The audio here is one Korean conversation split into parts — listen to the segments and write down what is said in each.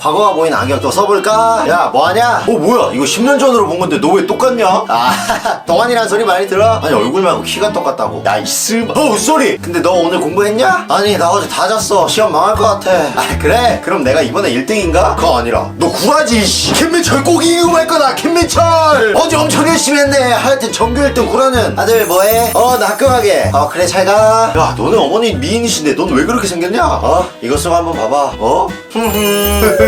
과거가 보이는 안경 또 써볼까? 야 뭐하냐? 어 뭐야 이거 10년 전으로 본 건데 너 왜 똑같냐? 아 동안이란 소리 많이 들어? 아니 얼굴 말고 키가 똑같다고 나이스 어 쏘리 근데 너 오늘 공부했냐? 아니 나 어제 다 잤어 시험 망할 것 같아 아 그래? 그럼 내가 이번에 1등인가? 그거 아니라 너 구라지 씨. 김민철 꼭 이기고 말 거다 김민철 어제 엄청 열심히 했네 하여튼 전교 1등 구라는 아들 뭐해? 어나 학교 가게 어 그래 잘가 야 너네 어머니 미인이신데 넌 왜 그렇게 생겼냐? 어 이거 쓰고 한번 봐봐 어?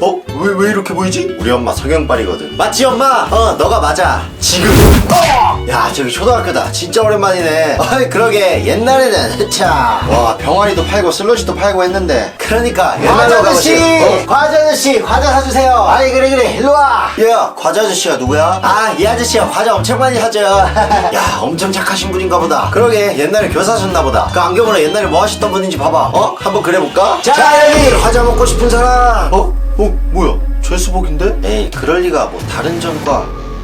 어? 왜, 왜 이렇게 보이지? 우리 엄마 성형빨이거든. 맞지 엄마? 어 너가 맞아. 지금. 어! 야 저기 초등학교다. 진짜 오랜만이네. 어이 그러게. 옛날에는 자 병아리도 팔고 슬러시도 팔고 했는데. 그러니까 옛날로 과자 아저씨! 어? 과자 아저씨 과자 사주세요. 아이 그래 그래. 일로 와. 야 과자 아저씨가 누구야? 아 이 아저씨가 과자 엄청 많이 사줘요. 야 엄청 착하신 분인가 보다. 그러게. 옛날에 교사셨나 보다. 그 안경으로 옛날에 뭐 하셨던 분인지 봐봐. 어? 한번 그래볼까? 자 여기. 과자 먹고 싶은 사람 어? 어? 뭐야? 최수복인데? 에이 그럴 리가 뭐 다른 전과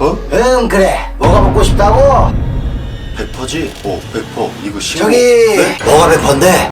어? 응 그래 뭐가 먹고 싶다고? 백퍼지? 어 백퍼 이거 신고 저기! 네? 뭐가 백퍼인데?